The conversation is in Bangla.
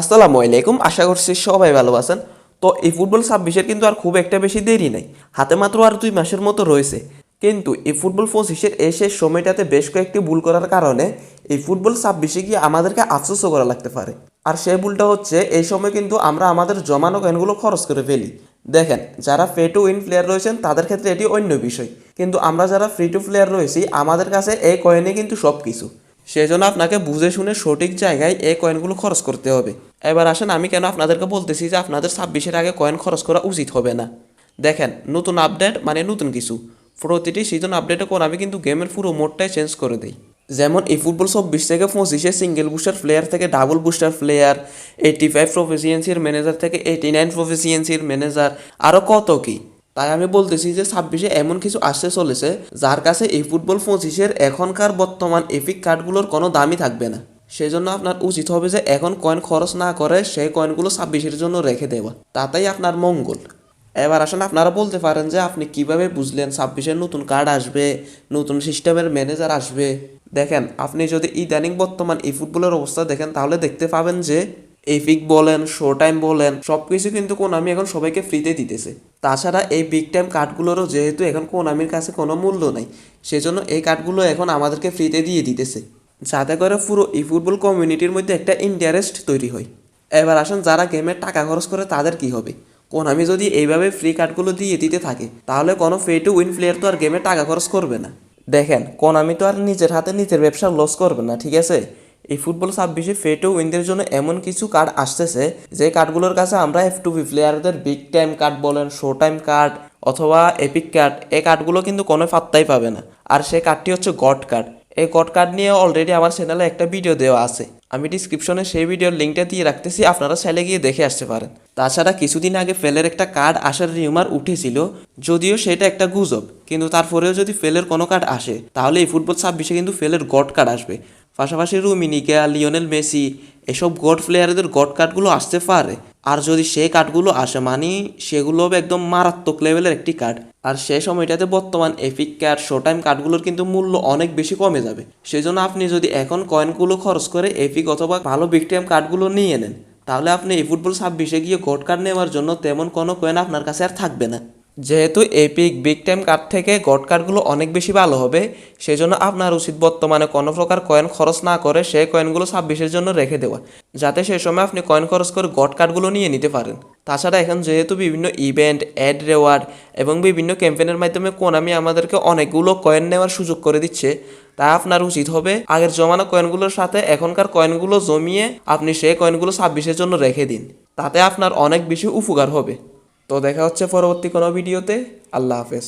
আসসালামু আলাইকুম, আশা করছি সবাই ভালো আছেন। তো এই ফুটবল ছাব্বিশের কিন্তু আর খুব একটা বেশি দেরি নাই, হাতে মাত্র আর দুই মাসের মতো রয়েছে। কিন্তু এই ফুটবল পঁচিশের এই শেষ সময়টাতে বেশ কয়েকটি ভুল করার কারণে এই ফুটবল ছাব্বিশে গিয়ে আমাদেরকে আফসোসও করা লাগতে পারে। আর সেই ভুলটা হচ্ছে, এই সময় কিন্তু আমরা আমাদের জমানো কয়েনগুলো খরচ করে ফেলি। দেখেন, যারা ফে টু উইন প্লেয়ার রয়েছেন, তাদের ক্ষেত্রে এটি অন্য বিষয়। কিন্তু আমরা যারা ফ্রি টু প্লেয়ার রয়েছি, আমাদের কাছে এই কয়েনে কিন্তু সব কিছু সেজন্য আপনাকে বুঝে শুনে সঠিক জায়গায় এই কয়েনগুলো খরচ করতে হবে। এবার আসেন, আমি কেন আপনাদেরকে বলতেছি যে আপনাদের ছাব্বিশের আগে কয়েন খরচ করা উচিত হবে না? দেখেন, নতুন আপডেট মানে নতুন কিছু। প্রতিটি সিজন আপডেটে কোন আমি কিন্তু গেমের পুরো মোডটাই চেঞ্জ করে দিই। যেমন এই ফুটবল চব্বিশ থেকে পঁচিশে সিঙ্গেল বুস্টার প্লেয়ার থেকে double booster player eighty five প্রফেসিয়েন্সির manager থেকে এইটি নাইন প্রফেসিয়েন্সির ম্যানেজার আরও কত কি? তাই আমি বলতেছি যে ছাব্বিশে এমন কিছু আসতে চলেছে যার কাছে এই ফুটবল পঁচিশের এখনকার বর্তমান এপিক কার্ডগুলোর কোনো দামই থাকবে না। সেই জন্য আপনার উচিত হবে যে এখন কয়েন খরচ না করে সেই কয়েনগুলো ছাব্বিশের জন্য রেখে দেওয়া। তাতেই আপনার মঙ্গল। এবার আসলে আপনারা বলতে পারেন যে আপনি কীভাবে বুঝলেন ছাব্বিশের নতুন কার্ড আসবে, নতুন সিস্টেমের ম্যানেজার আসবে? দেখেন, আপনি যদি ইদানিং বর্তমান এই ফুটবলের অবস্থা দেখেন তাহলে দেখতে পাবেন যে এপিক বলেন শো টাইম বলেন সব কিছু কিন্তু কোনামি এখন সবাইকে ফ্রিতে দিতেছে। তাছাড়া এই বিগ টাইম কার্ডগুলোরও যেহেতু এখন কোনামির কাছে কোনো মূল্য নাই, সেজন্য এই কার্ডগুলো এখন আমাদেরকে ফ্রিতে দিয়ে দিতেছে। যাতে করে পুরো ই ফুটবল কমিউনিটির মধ্যে একটা ইন্টারেস্ট তৈরি হয়। এবার আসেন যারা গেমের টাকা খরচ করে তাদের কি হবে? কোনামি যদি এইভাবে ফ্রি কার্ডগুলো দিয়ে দিতে থাকে, তাহলে কোনো ফে টু উইন প্লেয়ার তো আর গেমে টাকা খরচ করবে না। দেখেন কোনামি তো আর নিজের হাতে নিজের ব্যবসা লস করবে না, ঠিক আছে? এই ফুটবল ছাব্বিশে ফে টু উইনদের জন্য এমন কিছু কার্ড আসতেছে, যে কার্ডগুলোর কাছে আমরা এফ টু প্লেয়ারদের বিগ টাইম কার্ড বলেন শো টাইম কার্ড অথবা এপিক কার্ড এই কার্ডগুলো কিন্তু কোনো পাত্তাই পাবে না। আর সেই কার্ডটি হচ্ছে গড কার্ড এই গড কার্ড নিয়ে অলরেডি আমার চ্যানেলে একটা ভিডিও দেওয়া আছে। আমি ডিসক্রিপশনে সেই ভিডিওর লিঙ্কটা দিয়ে রাখতেছি, আপনারা চাইলে গিয়ে দেখে আসতে পারেন। তাছাড়া কিছুদিন আগে ফেলের একটা কার্ড আসার রিউমার উঠেছিল, যদিও সেটা একটা গুজব, কিন্তু তারপরেও যদি ফেলের কোনো কার্ড আসে, তাহলে এই ফুটবল ছাব্বিশে কিন্তু ফেলের গড কার্ড আসবে। পাশাপাশি রুমিনিকা লিওনেল মেসি, এসব গড প্লেয়ারদের গড কার্ডগুলো আসতে পারে। আর যদি সেই কার্ডগুলো আসে মানে সেগুলো একদম মারাত্মক লেভেলের একটি কার্ড। আর সেই সময়টাতে বর্তমান এপিক কার্ড শো টাইম কার্ডগুলোর কিন্তু মূল্য অনেক বেশি কমে যাবে। সেই জন্য আপনি যদি এখন কয়েনগুলো খরচ করে এপিক অথবা ভালো বিগ টাইম কার্ডগুলো নিয়ে নেন, তাহলে আপনি এই ফুটবল ছাব্বিশে গিয়ে গড কার্ড নেওয়ার জন্য তেমন কোনো কয়েন আপনার কাছে আর থাকবে না। যেহেতু এপিক বিগ টাইম কার্ড থেকে গড কার্ডগুলো অনেক বেশি ভালো হবে সেই জন্য আপনার উচিত বর্তমানে কোনো প্রকার কয়েন খরচ না করে সেই কয়েনগুলো ছাব্বিশের জন্য রেখে দেওয়া, যাতে সেই সময় আপনি কয়েন খরচ করে গড কার্ডগুলো নিয়ে নিতে পারেন। তাছাড়া এখন যেহেতু বিভিন্ন ইভেন্ট অ্যাড রেওয়ার্ড এবং বিভিন্ন ক্যাম্পেনের মাধ্যমে কোনামি আমাদেরকে অনেকগুলো কয়েন নেওয়ার সুযোগ করে দিচ্ছে, তা আপনার উচিত হবে আগের জমানো কয়েনগুলোর সাথে এখনকার কয়েনগুলো জমিয়ে আপনি সেই কয়েনগুলো ছাব্বিশের জন্য রেখে দিন, তাতে আপনার অনেক বেশি উপকার হবে। তো দেখা হচ্ছে পরবর্তী কোনো ভিডিওতে। আল্লাহ হাফেজ।